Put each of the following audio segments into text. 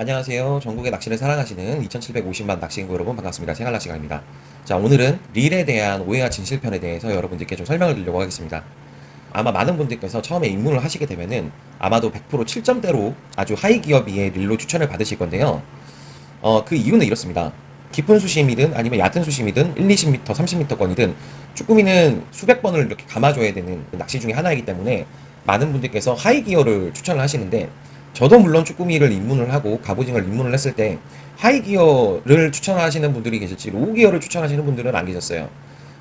안녕하세요. 전국의 낚시를 사랑하시는 2750만 낚시인구 여러분 반갑습니다. 생활낚시강입니다. 자, 오늘은 릴에 대한 오해와 진실편에 대해서 여러분들께 좀 설명을 드리려고 하겠습니다. 아마 많은 분들께서 처음에 입문을 하시게 되면은 아마도 100% 7점대로 아주 하이 기업의 릴로 추천을 받으실 건데요. 어, 그 이유는 이렇습니다. 깊은 수심이든 아니면 얕은 수심이든 1, 20m, 30m권이든 쭈꾸미는 수백 번을 이렇게 감아줘야 되는 낚시 중에 하나이기 때문에 많은 분들께서 하이 기어를 추천을 하시는데 저도 물론 쭈꾸미를 입문을 하고 갑오징어를 입문을 했을 때 하이 기어를 추천하시는 분들이 계실지 로우 기어를 추천하시는 분들은 안 계셨어요.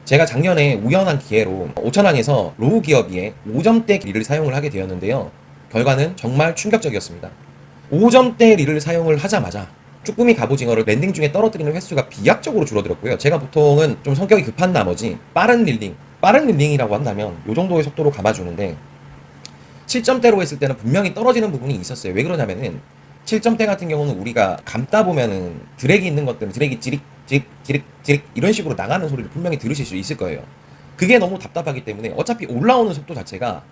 제가 작년에 우연한 기회로 5천원에서 로우 기어비에 5점대 릴을 사용을 하게 되었는데요. 결과는 정말 충격적이었습니다. 5점대 릴을 사용을 하자마자 쭈꾸미 갑오징어를 랜딩 중에 떨어뜨리는 횟수가 비약적으로 줄어들었고요. 제가 보통은 좀 성격이 급한 나머지 빠른 릴링, 빠른 릴링이라고 한다면 이 정도의 속도로 감아주는데 7점대로 했을 때는 분명히 떨어지는 부분이 있었어요. 왜 그러냐면은 7점대 같은 경우는 우리가 감다 보면은 드랙이 있는 것들은 드랙이 찌릭 찌릭 찌릭 찌릭 이런 식으로 나가는 소리를 분명히 들으실 수 있을 거예요. 그게 너무 답답하기 때문에 어차피 올라오는 속도 자체가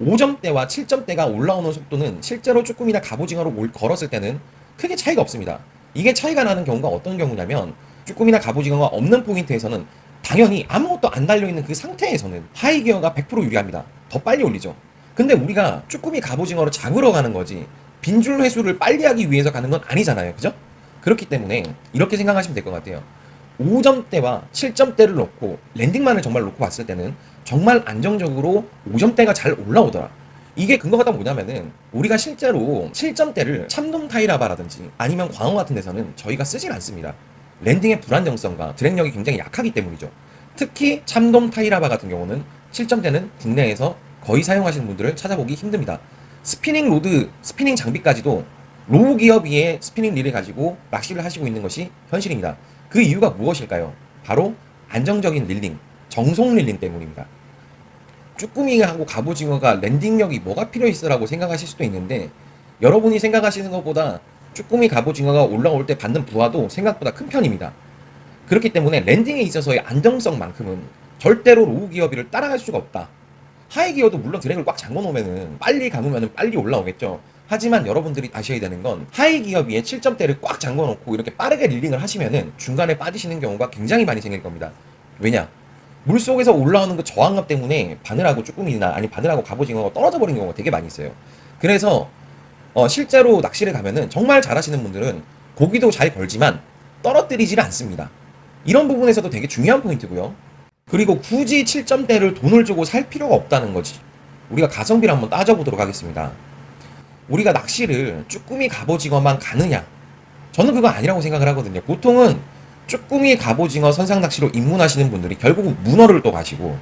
5점대와 7점대가 올라오는 속도는 실제로 쭈꾸미나 갑오징어로 올- 걸었을 때는 크게 차이가 없습니다. 이게 차이가 나는 경우가 어떤 경우냐면 쭈꾸미나 갑오징어가 없는 포인트에서는 당연히 아무것도 안 달려있는 그 상태에서는 하이기어가 100% 유리합니다. 더 빨리 올리죠. 근데 우리가 쭈꾸미 갑오징어로 잡으러 가는 거지 빈줄 회수를 빨리 하기 위해서 가는 건 아니잖아요. 그죠? 그렇기 때문에 이렇게 생각하시면 될 것 같아요. 5점대와 7점대를 놓고 랜딩만을 정말 놓고 봤을 때는 정말 안정적으로 5점대가 잘 올라오더라. 이게 근거가 다 뭐냐면은 우리가 실제로 7점대를 참돔 타이라바라든지 아니면 광어 같은 데서는 저희가 쓰질 않습니다. 랜딩의 불안정성과 드랙력이 굉장히 약하기 때문이죠. 특히 참돔 타이라바 같은 경우는 7점대는 국내에서 거의 사용하시는 분들을 찾아보기 힘듭니다. 스피닝 로드, 스피닝 장비까지도 로우 기어비의 스피닝 릴을 가지고 낚시를 하시고 있는 것이 현실입니다. 그 이유가 무엇일까요? 바로 안정적인 릴링, 정속 릴링 때문입니다. 쭈꾸미하고 갑오징어가 랜딩력이 뭐가 필요 있어라고 생각하실 수도 있는데 여러분이 생각하시는 것보다 쭈꾸미 갑오징어가 올라올 때 받는 부하도 생각보다 큰 편입니다. 그렇기 때문에 랜딩에 있어서의 안정성만큼은 절대로 로우 기어비를 따라갈 수가 없다. 하이 기어도 물론 드랙을 꽉 잠궈 놓으면은 빨리 감으면은 빨리 올라오겠죠. 하지만 여러분들이 아셔야 되는 건 하이 기어비에 7점대를 꽉 잠궈 놓고 이렇게 빠르게 릴링을 하시면은 중간에 빠지시는 경우가 굉장히 많이 생길 겁니다. 왜냐? 물 속에서 올라오는 그 저항감 때문에 바늘하고 쭈꾸미나 아니 바늘하고 갑오징어가 떨어져 버리는 경우가 되게 많이 있어요. 그래서 어, 실제로 낚시를 가면은 정말 잘하시는 분들은 고기도 잘 걸지만 떨어뜨리질 않습니다. 이런 부분에서도 되게 중요한 포인트고요. 그리고 굳이 7점대를 돈을 주고 살 필요가 없다는 거지. 우리가 가성비를 한번 따져보도록 하겠습니다. 우리가 낚시를 쭈꾸미 갑오징어만 가느냐? 저는 그거 아니라고 생각을 하거든요. 보통은 쭈꾸미 갑오징어 선상 낚시로 입문하시는 분들이 결국은 문어를 또 가시고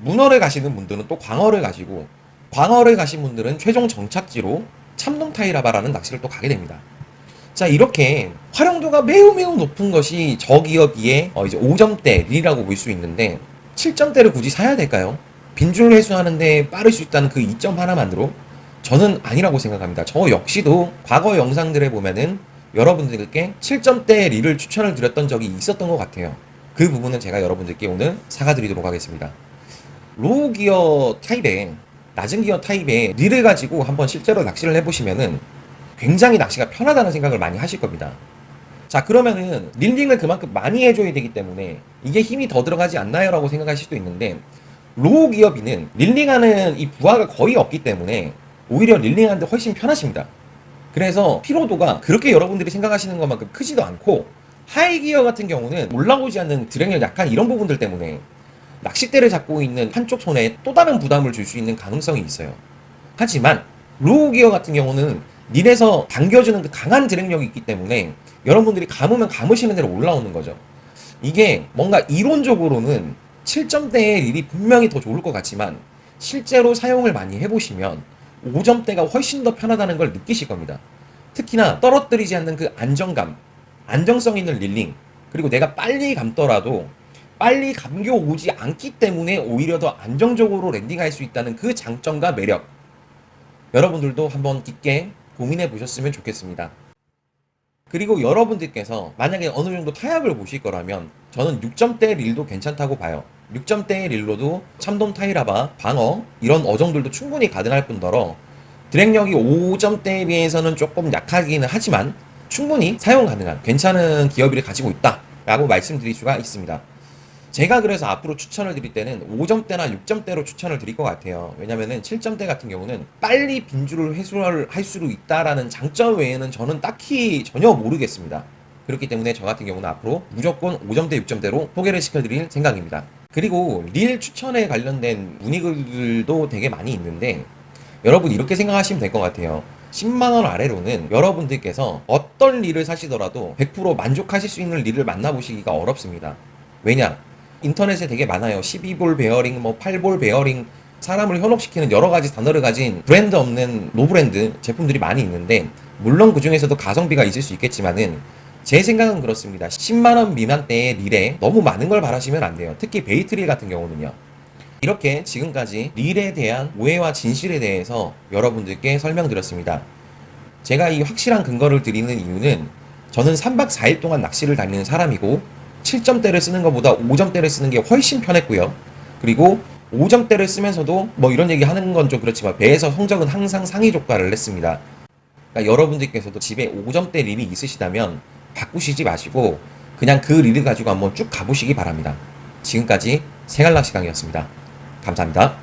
문어를 가시는 분들은 또 광어를 가시고 광어를 가신 분들은 최종 정착지로 참돔 타이라바라는 낚시를 또 가게 됩니다. 자 이렇게 활용도가 매우 매우 높은 것이 저기업비의 어, 이제 5점대 릴이라고 볼 수 있는데 7점대를 굳이 사야 될까요? 빈줄 회수하는데 빠를 수 있다는 그 이점 하나만으로 저는 아니라고 생각합니다. 저 역시도 과거 영상들에 보면은 여러분들께 7점대 릴을 추천을 드렸던 적이 있었던 것 같아요. 그 부분은 제가 여러분들께 오늘 사과드리도록 하겠습니다. 로우 기어 타입의 낮은 기어 타입의 릴을 가지고 한번 실제로 낚시를 해보시면은 굉장히 낚시가 편하다는 생각을 많이 하실 겁니다. 자 그러면은 릴링을 그만큼 많이 해줘야 되기 때문에 이게 힘이 더 들어가지 않나요? 라고 생각하실 수도 있는데 로우 기어비는 릴링하는 이 부하가 거의 없기 때문에 오히려 릴링하는데 훨씬 편하십니다. 그래서 피로도가 그렇게 여러분들이 생각하시는 것만큼 크지도 않고 하이 기어 같은 경우는 올라오지 않는 드랙력 약간 이런 부분들 때문에 낚싯대를 잡고 있는 한쪽 손에 또 다른 부담을 줄 수 있는 가능성이 있어요. 하지만 로우 기어 같은 경우는 릴에서 당겨주는 그 강한 드랙력이 있기 때문에 여러분들이 감으면 감으시는 대로 올라오는 거죠. 이게 뭔가 이론적으로는 7점대의 릴이 분명히 더 좋을 것 같지만 실제로 사용을 많이 해보시면 5점대가 훨씬 더 편하다는 걸 느끼실 겁니다. 특히나 떨어뜨리지 않는 그 안정감, 안정성 있는 릴링, 그리고 내가 빨리 감더라도 빨리 감겨 오지 않기 때문에 오히려 더 안정적으로 랜딩할 수 있다는 그 장점과 매력. 여러분들도 한번 깊게 고민해 보셨으면 좋겠습니다. 그리고 여러분들께서 만약에 어느 정도 타협을 보실 거라면 저는 6점대 릴도 괜찮다고 봐요. 6점대 릴로도 참돔 타이라바, 방어 이런 어종들도 충분히 가능할 뿐더러 드랙력이 5점대에 비해서는 조금 약하기는 하지만 충분히 사용 가능한 괜찮은 기업일을 가지고 있다 라고 말씀드릴 수가 있습니다. 제가 그래서 앞으로 추천을 드릴 때는 5점대나 6점대로 추천을 드릴 것 같아요. 왜냐면은 7점대 같은 경우는 빨리 빈주를 회수를 할수 있다라는 장점 외에는 저는 딱히 전혀 모르겠습니다. 그렇기 때문에 저 같은 경우는 앞으로 무조건 5점대, 6점대로 소개를 시켜드릴 생각입니다. 그리고 릴 추천에 관련된 문의글들도 되게 많이 있는데 여러분 이렇게 생각하시면 될 것 같아요. 10만원 아래로는 여러분들께서 어떤 릴을 사시더라도 100% 만족하실 수 있는 릴을 만나보시기가 어렵습니다. 왜냐? 인터넷에 되게 많아요. 12볼 베어링, 뭐 8볼 베어링, 사람을 현혹시키는 여러 가지 단어를 가진 브랜드 없는 노브랜드 제품들이 많이 있는데, 물론 그 중에서도 가성비가 있을 수 있겠지만은, 제 생각은 그렇습니다. 10만 원 미만대의 릴에 너무 많은 걸 바라시면 안 돼요. 특히 베이트릴 같은 경우는요. 이렇게 지금까지 릴에 대한 오해와 진실에 대해서 여러분들께 설명드렸습니다. 제가 이 확실한 근거를 드리는 이유는 저는 3박 4일 동안 낚시를 다니는 사람이고 7점대를 쓰는 것보다 5점대를 쓰는 게 훨씬 편했고요. 그리고 5점대를 쓰면서도 뭐 이런 얘기 하는 건 좀 그렇지만 배에서 성적은 항상 상위 조과를 냈습니다. 그러니까 여러분들께서도 집에 5점대 릴이 있으시다면 바꾸시지 마시고 그냥 그 릴을 가지고 한번 쭉 가보시기 바랍니다. 지금까지 생활낚시 강이었습니다. 감사합니다.